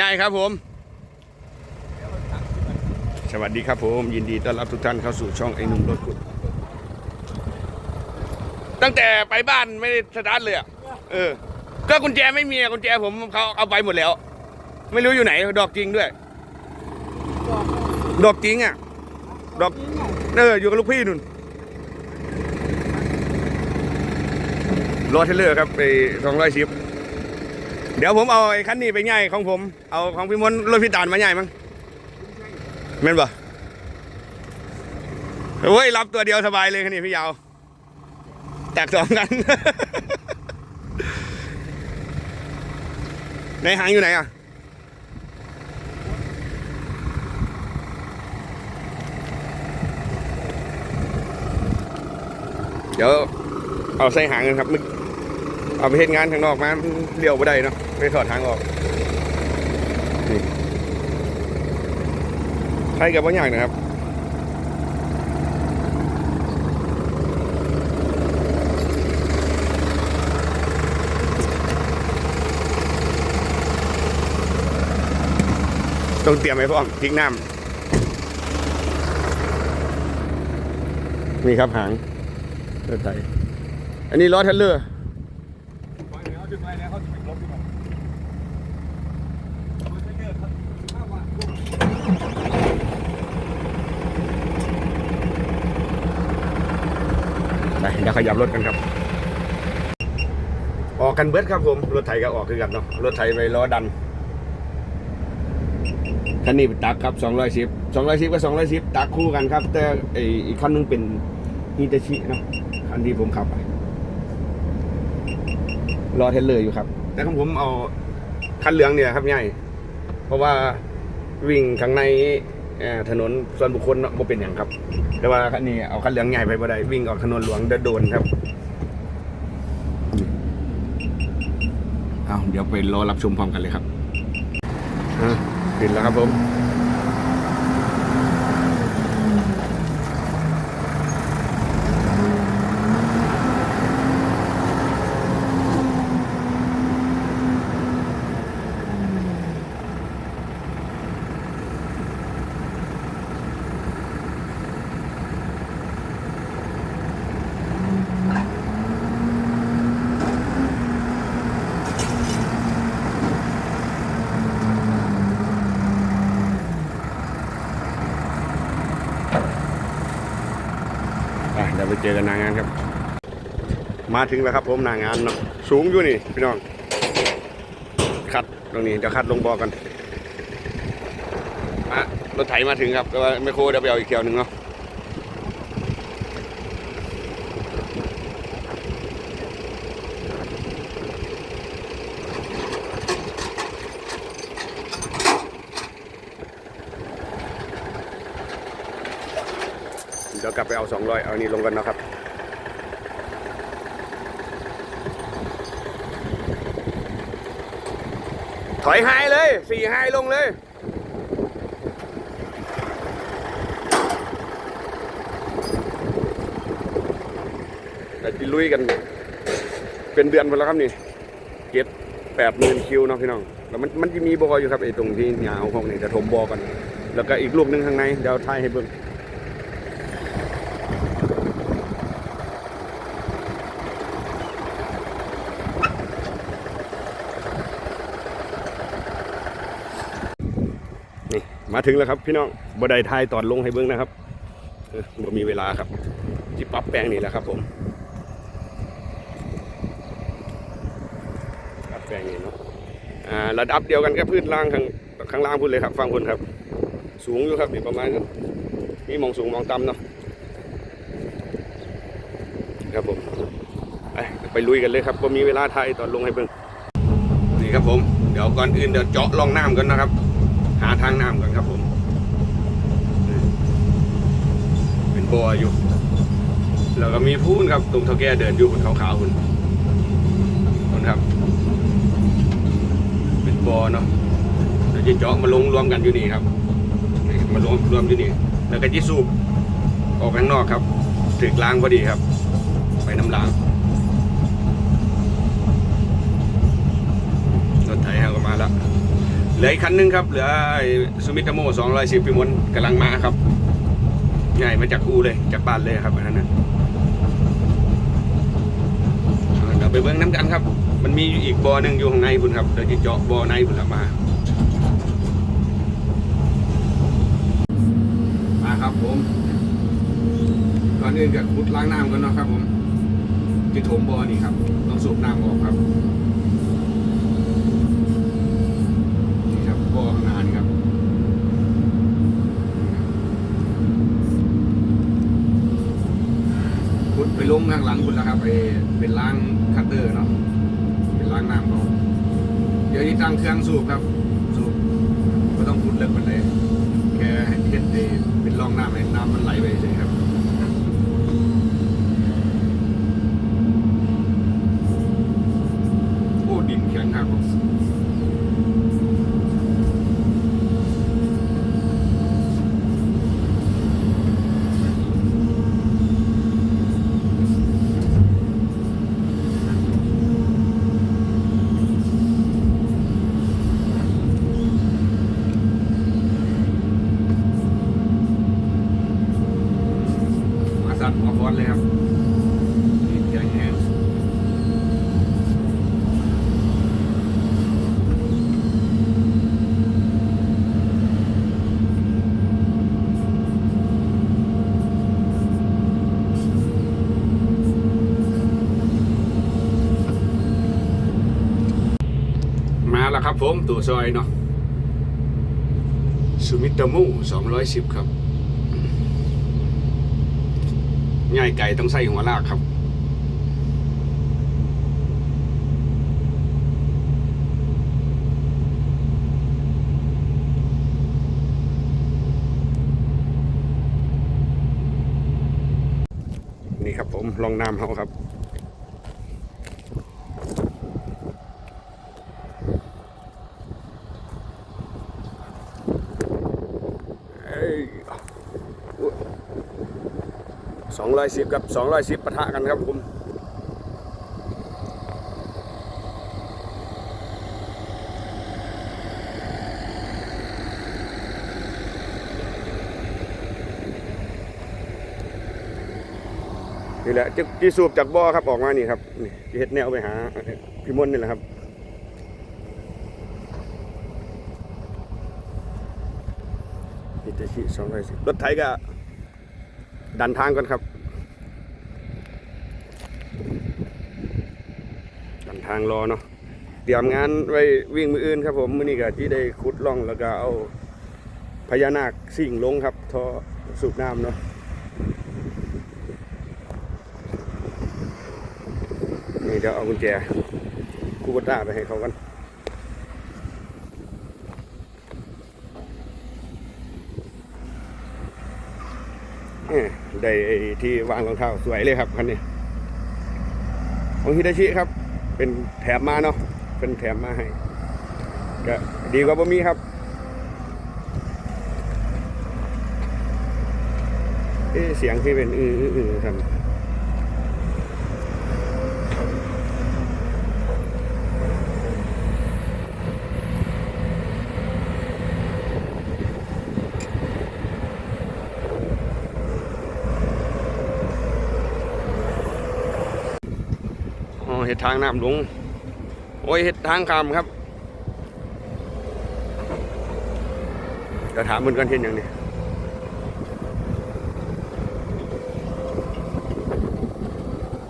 ยายครับผม สวัสดีครับผม ยินดีต้อนรับทุกท่านเข้าสู่ช่องไอ้หนุ่มรถขุดตั้งแต่ไปบ้านไม่ได้สตาร์ทเลยอะเออ ก็กุญแจไม่มีอะกุญแจผมเขาเอาไปหมดแล้ว ไม่รู้อยู่ไหน ดอกจริงด้วย ดอกจริงอะ ดอกเอออยู่กับลูกพี่นุ่นรถเทเลอร์ครับไปสองร้อยชิป เดี๋ยวผมเอาไอ้คันนี้ไปง่ายของผม เอาของพี่มนรถพี่ตานมาง่ายมั้งแม่นปะโอ้ยรับตัวเดียวสบายเลยคันนี้พี่ยาวแตกสองกันในหางอยู่ไหนอะเดี๋ยวเอาใส่หางกันครับมึกเอาไปเฮ็ดงานข้างนอกมาเลี้ยวไม่ได้เนาะ ไปถอดหางออกนี่ใช่กับว่าอย่างนะครับต้องเตรียมไว้พร้อมพริกน้ำนี่ครับหางเลือดไทยอันนี้ล้อเทรลเลอร์ ไปแล้วดึงไปแล้วเขาจะไปลบดีกว่าไม่เลิกครับมากกว่า ไป เดี๋ยวขยับรถกันครับ ออกกันเบิดครับผมรถไถก็ออกคือกันเนาะรถไถไปล้อดันคันนี้เป็นตักครับ210 210กับ210ตักคู่กันครับ แต่ไออีกคันนึงเป็นฮิตาชิเนาะคันที่ผมขับไปรอเทเลอร์อยู่ครับ แต่ของผมเอาคันเหลืองเนี่ยครับใหญ่ เพราะว่าวิ่งข้างใน เอ่อถนนส่วนบุคคลเนาะบ่เป็นอย่างครับ แต่ว่าคันนี้เอาคันเหลืองใหญ่ไปบ่ได้วิ่งออกถนนหลวงเดินโดนครับเอาเดี๋ยวไปรอรับชมพร้อมกันเลยครับอะติดแล้วครับผมอะ เจอกันหนางานครับ มาถึงแล้วครับผมหนางานเนาะสูงอยู่นี่พี่น้อง คัดตรงนี้เดี๋ยวคัดลงบ่อกันรถไถมาถึงครับแต่ว่าไมโครเดี๋ยวไปเอาอีกเที่ยวหนึ่งเนาะ กลับไปเอาสองร้อยเอานี่ลงกันนะครับถอยไฮเลยสี่ไฮลงเลย แต่ที่ลุยกัน เป็นเดือนไปแล้วครับนี่เก็บแปดหมื่นคิวเนาะพี่น้อง แล้วมันมันจะมีบออยู่ครับไอ้ตรงที่ยาวของนี่จะถมบอกันแล้วก็อีกลูกหนึงข้างในเดี๋ยวถ่ายให้เบิ่ง นี่มา ถึงแล้วครับ พี่น้องบไดทายตอนลงให้เบิ้งนะครับเออบ่มีเวลาครับ ที่ปรับแปลงนี่แหละครับ ผมปรับแปลงนี่เนาะอ่าระดับเดียวกันกับพื้นล่างข้างข้างล่างพุ่นเลยครับ ฟังพุ่นครับ สูงอยู่ครับนี่ประมาณนั้นมีมองสูงมองต่ำเนาะครับผมไปไปลุยกันเลยครับบ่มีเวลาไทยตอนลงให้เบิ้งนี่ครับผม เดี๋ยวก่อนอื่นเดี๋ยวเจาะล่องน้ำกันนะครับ หาทางน้ำก่อนครับผม เป็นบ่ออยู่ แล้วก็มีพูนครับตรงเท่าแก่เดินอยู่บนขาวๆคุณคุณครับ เป็นบ่อเนาะเดี๋ยวจะเจาะมาลงรวมกันอยู่นี่ครับนี่มารวมรวมอยู่นี่ แล้วก็จะสูบออกข้างนอกครับถึกล้างพอดีครับ ไปน้ำล้างรถไถเราก็มาแล้ว ลืออีกคันหนึงครับ เหลือซูมิตโม210พิมลกำลังมาครับใหญ่มาจากอูเลยจากบ้านเลยครับอันนั้นนะเดี๋ยวไปเบิ้งน้ำกันครับ มันมีอีกบ่อหนึ่งอยู่ข้างในคุณครับเดี๋ยวจะเจาะบ่อในคุณครับมามาครับผมก่อนอื่นก็ขุดล้างน้ำกันเนาะครับผมจะถมบ่อนี่ครับ ต้องสูบน้ำออกครับ นี่ครับบ่อข้างหน้านี่ครับ ขุดไป ลงข้างหลังคุณแล้วครับไปเป็นล้างคัตเตอร์เนาะเป็นล้างน้ำเขาเดี๋ยวนี้ตั้งเครื่องสูบครับ สูบไม่ต้องพุดเลิกมันเลย แค่เห็นไอ้เป็นร่องน้ำให้น้ำมันไหลไปเฉยครับ โอ้ดินแข็งครับผมมาสั่นหัวบอลเลยครับดินแข็งแห้ง มาแล้วครับผมตัว ซอยเนาะซูมิตมูสองร้อยสิบครับง่ายไก่ต้องใส่หัวลากครับ นี่ครับผมลองน้ำเขาครับ สองร้อยสิบกับสองร้อยสิบปะทะกันครับผมนี่แหละที่สูบจากบ่อครับออกมานี่ครับนี่ที่เฮ็ดแนวไปหาพี่มนนี่แหละครับอิตาชิสองร้อยสิบรถไถก็ ดันทางก่อนครับ ดันทางรอเนาะเตรียมงานไว้วิ่งมืออื่นครับผมมือนี้ก็ที่ได้ขุดล่องแล้วก็เอาพญานาคสิ่งลงครับท่อสูบน้ำเนาะนี่เดี๋ยวเอากุญแจคูบต้าไปให้เขากัน เอ้ย ได้ที่วางรองเท้าสวยเลยครับคันนี้ของฮิตาชิครับ เป็นแถมมาเนาะเป็นแถมมาให้ก็ดีกว่าบ่มีครับเเสียงที่เป็นอืออืออือ เห็ดทางน้ำหลวงโอ้ยเห็ดทางคำครับจะถามมันกันเห็นอย่างนี้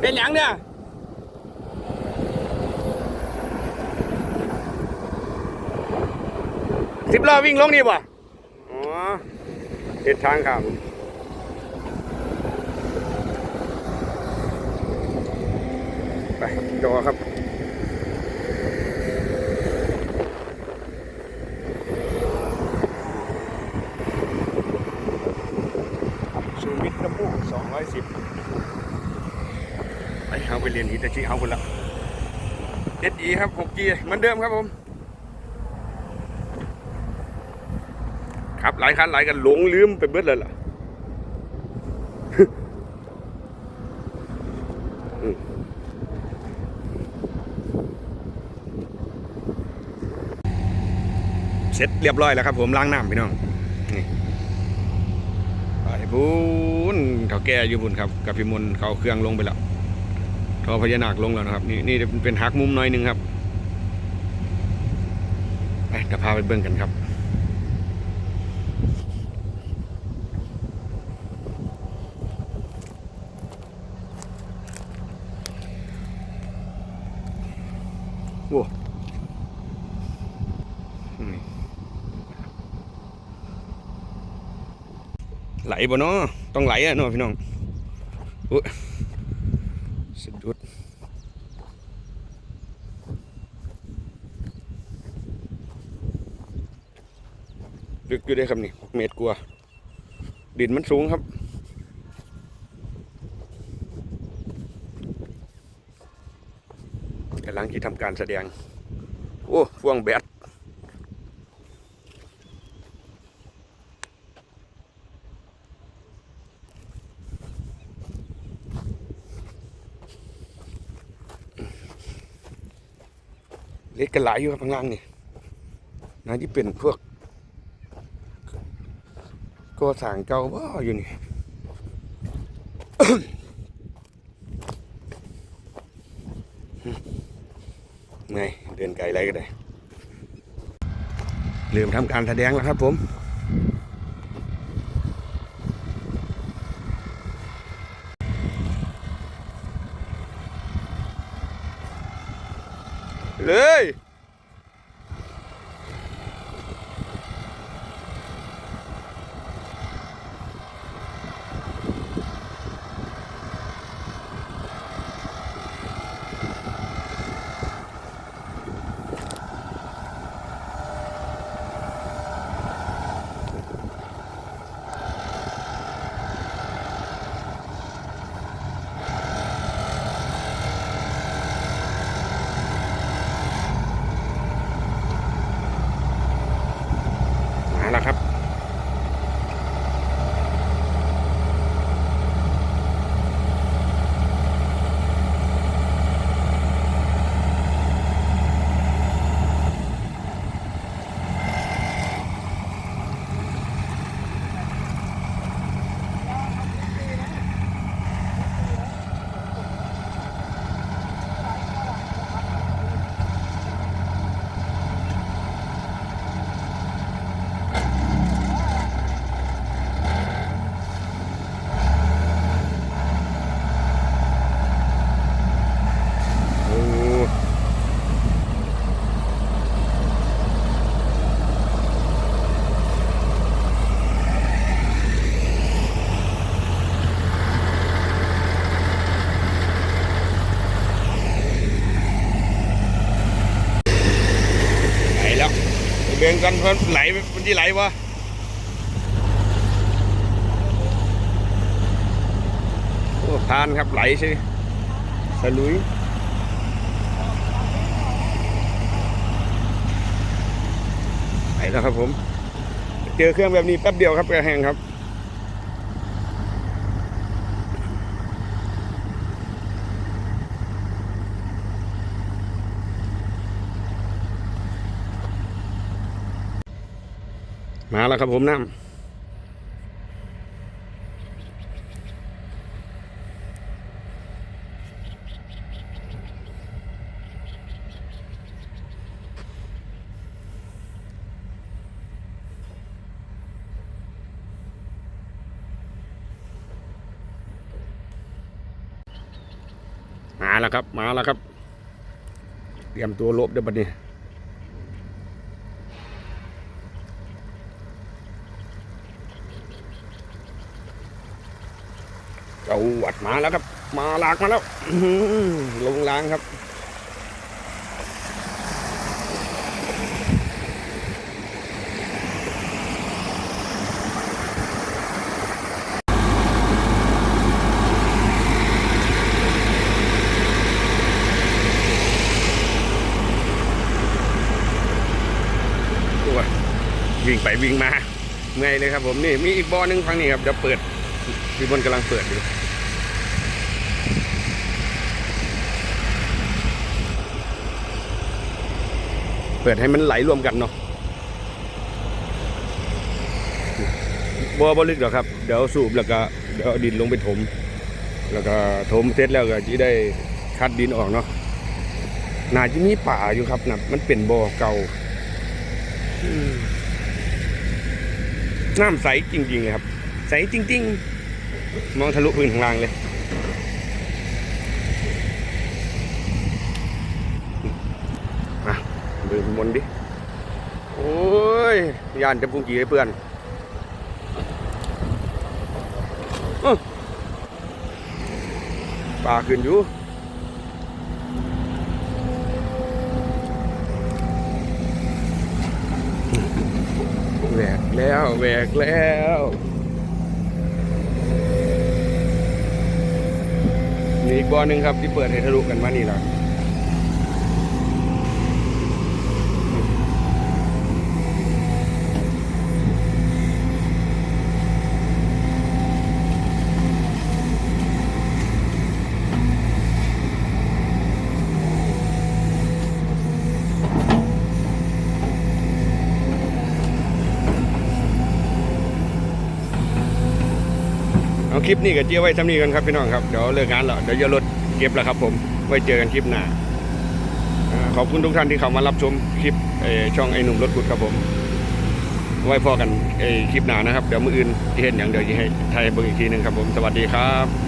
เป็นอย่างเนี่ยสิบล้อวิ่งลงนี่ป่ะอ๋อเห็ดทางครั บไปจอครับซูมิตน้ำมูกสองร้อยสิบไปเอาไปเรียนฮิตาชิเอาคนละเอดีครับ 6G เหมือนเดิมครับผมครับหลายคันหลายกันหลงลืมไปเบิดเลยล่ะอืม เสร็จเรียบร้อยแล้วครับ ผมล้างน้ำพี่น้องนี่ไปพูนเขาแก่อยู่บุญครับ กับพี่มนต์เขาเครื่องลงไปแล้วทอพญานาคลงแล้วนะครับ นี่นี่เป็นหักมุมน้อยหนึงครับไปเดี๋ยวพาไปเบิ่งกันครับโไหลบ่เนาะต้องไหลอะเนาะพี่น้องอุ้ยสะดุดลึกอยู่ได้ครับนี่เมตรกว่าดินมันสูงครับกำลังที่ทำการแสดง โอ้ฟ่วงแบต กันหลายอยู่ครับข้างล่างนี่น่าที่เป็นพวกก็สร้างเก่าว่อยู่นี่ไงเดินไกลไรก็ได้เริ่มทำการแสดงแล้วครับผมเลย กันเพิ่นไหลมันที่ไหลวะโอ้ทานครับไหลใช่สลุยไปแล้วครับผม เจอเครื่องแบบนี้แป๊บเดียวครับกระแหงครับ แล้วครับผมน้ำมาแล้วครับ มาแล้วครับ เตรียมตัวลบเดี๋ยวบัดนี้ เจ้าหวัด มาแล้วครับ มาลากมาแล้วลงล้างครับโอ้ยวิ่งไปวิ่งมาเมื่อยเลยครับผมนี่มีอีกบอหนึ่งฝั่งนี้ครับเดี๋ยวเปิดพี่บนกำลังเปิดอยู่ เปิดให้มันไหลรวมกันเนาะบ่บ่ลึกหรอกครับ เดี๋ยวสูบแล้วก็เดี๋ยวดินลงไปถม แล้วก็ถมเสร็จแล้วก็จะได้คัดดินออกเนาะนาจะมีป่าอยู่ครับนะมันเป็นบ่อเก่าน้ำใสจริงๆครับ ใสจริง ๆ มองทะลุพื้นข้างล่างเลย เดินดิ โอ้ยยานจะพุ่งกี่ให้เพื่อนอปลาขึ้นอยู่แหวกแล้วแหวกแล้วมีอีกบ่อหนึ่งครับที่เปิดให้ทะลุกันมานี่แหละ คลิปนี้กับเจียไว้ทำนี้กันครับพี่น้องครับ เดี๋ยวเลิกงานแล้วเดี๋ยวจะรถเก็บแล้วครับผมไว้เจอกันคลิปหน้าขอบคุณทุกท่านที่เข้ามารับชมคลิปช่องไอ้หนุ่มรถกุดครับผม ไว้พอกันไอ้คลิปหน้านะครับ เดี๋ยวมืออื่นที่เห็นอย่างเดี๋ยวจะให้ไทยเบิ่งอีกทีหนึ่งครับผม สวัสดีครับ